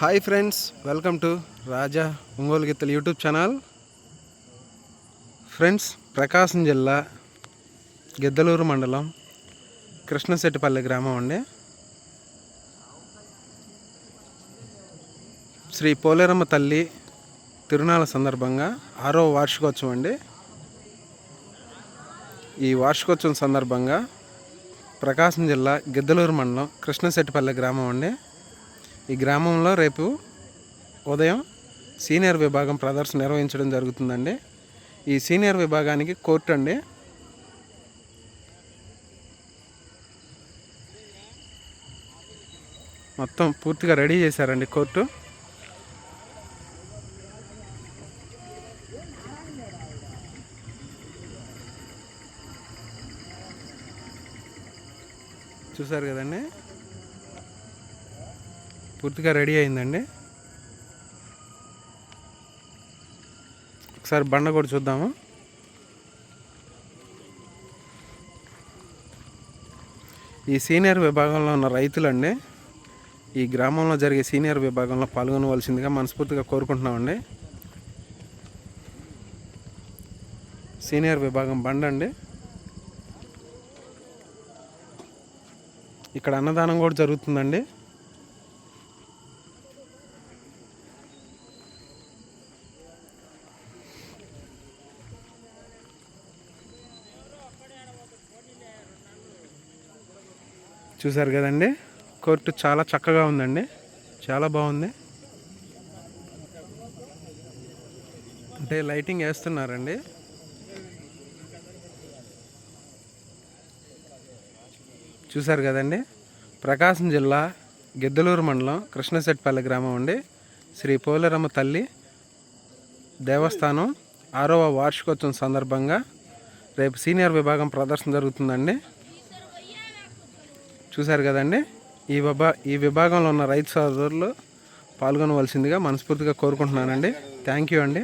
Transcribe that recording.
Hi friends welcome to Raja Ongole గిత్తలు YouTube channel. Friends ప్రకాశం జిల్లా గిద్దలూరు మండలం కృష్ణశెట్టిపల్లి గ్రామం అండి. శ్రీ పోలేరమ్మ తల్లి తిరునాళ్ళ సందర్భంగా ఆరో వార్షికోత్సవం అండి. ఈ వార్షికోత్సవం సందర్భంగా ప్రకాశం జిల్లా గిద్దలూరు మండలం కృష్ణశెట్టిపల్లి గ్రామం అండి. ఈ గ్రామంలో రేపు ఉదయం సీనియర్ విభాగం ప్రదర్శన నిర్వహించడం జరుగుతుందండి. ఈ సీనియర్ విభాగానికి కోర్టు అండి. మొత్తం పూర్తిగా రెడీ చేశారండి కోర్టు. చూసారు కదండి? పూర్తిగా రెడీ అయిందండి. ఒకసారి బండ కూడా చూద్దాము. ఈ సీనియర్ విభాగంలో ఉన్న రైతులండి ఈ గ్రామంలో జరిగే సీనియర్ విభాగంలో పాల్గొనవలసిందిగా మనస్ఫూర్తిగా కోరుకుంటున్నామండి. సీనియర్ విభాగం బండ అండి. ఇక్కడ అన్నదానం కూడా జరుగుతుందండి. చూసారు కదండి? కోర్టు చాలా చక్కగా ఉందండి. చాలా బాగుంది. అంటే లైటింగ్ వేస్తున్నారండి. చూసారు కదండి? ప్రకాశం జిల్లా గిద్దలూరు మండలం కృష్ణశెట్టిపల్లి గ్రామం అండి. శ్రీ పోలేరమ్మ తల్లి దేవస్థానం ఆరవ వార్షికోత్సవం సందర్భంగా రేపు సీనియర్ విభాగం ప్రదర్శన జరుగుతుందండి. చూశారు కదండి? ఈ విభా ఈ విభాగంలో ఉన్న రైతు సోదరులు పాల్గొనవలసిందిగా మనస్ఫూర్తిగా కోరుకుంటున్నానండి. థ్యాంక్ యూ అండి.